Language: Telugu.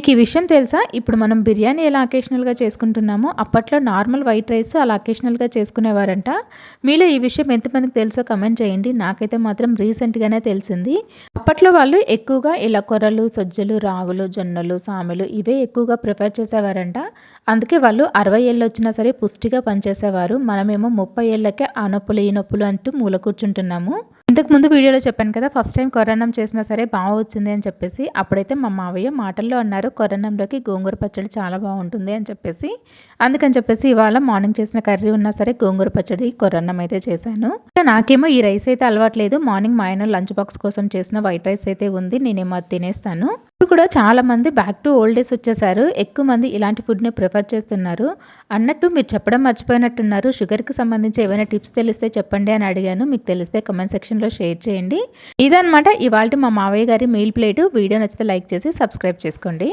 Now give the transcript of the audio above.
మీకు ఈ విషయం తెలుసా? ఇప్పుడు మనం బిర్యానీ ఎలా అకేషనల్గా చేసుకుంటున్నామో అప్పట్లో నార్మల్ వైట్ రైస్ అలా అకేషనల్గా చేసుకునేవారంట. మీలో ఈ విషయం ఎంతమందికి తెలుసో కమెంట్ చేయండి. నాకైతే మాత్రం రీసెంట్గానే తెలిసింది. అప్పట్లో వాళ్ళు ఎక్కువగా ఇలా కొర్రలు సజ్జలు రాగులు జొన్నలు సామెలు ఇవే ఎక్కువగా ప్రిఫర్ చేసేవారంట. అందుకే వాళ్ళు అరవై ఏళ్ళు వచ్చినా సరే పుష్టిగా పనిచేసేవారు. మనమేమో ముప్పై ఏళ్ళకే ఆ నొప్పులు ఈ నొప్పులు అంటూ మూల కూర్చుంటున్నాము. ఇంతకు ముందు వీడియోలో చెప్పాను కదా ఫస్ట్ టైం కొరన్నం చేసినా సరే బాగా వచ్చింది అని చెప్పేసి అప్పుడైతే మా మావయ్య మాటల్లో అన్నారు కొరన్నంలోకి గోంగూర పచ్చడి చాలా బాగుంటుంది అని చెప్పేసి. అందుకని చెప్పేసి ఇవాళ మార్నింగ్ చేసిన కర్రీ ఉన్నా సరే గోంగూర పచ్చడి కొరన్నం అయితే చేశాను. నాకేమో ఈ రైస్ అయితే అలవాట్లేదు మార్నింగ్ మా ఆయన లంచ్ బాక్స్ కోసం చేసిన వైట్ రైస్ అయితే ఉంది. నేనేమో అది తినేస్తాను. ఇప్పుడు కూడా చాలా మంది బ్యాక్ టు ఓల్డ్ డేస్ వచ్చేసారు. ఎక్కువ మంది ఇలాంటి ఫుడ్ని ప్రిఫర్ చేస్తున్నారు. అన్నట్టు మీరు చెప్పడం మర్చిపోయినట్టున్నారు. షుగర్కి సంబంధించి ఏమైనా టిప్స్ తెలిస్తే చెప్పండి అని అడిగాను. మీకు తెలిస్తే కమెంట్ సెక్షన్లో షేర్ చేయండి. ఇదనమాట ఇవాళ మా మావయ్య గారి మీల్ ప్లేట్ వీడియో నచ్చితే లైక్ చేసి సబ్స్క్రైబ్ చేసుకోండి.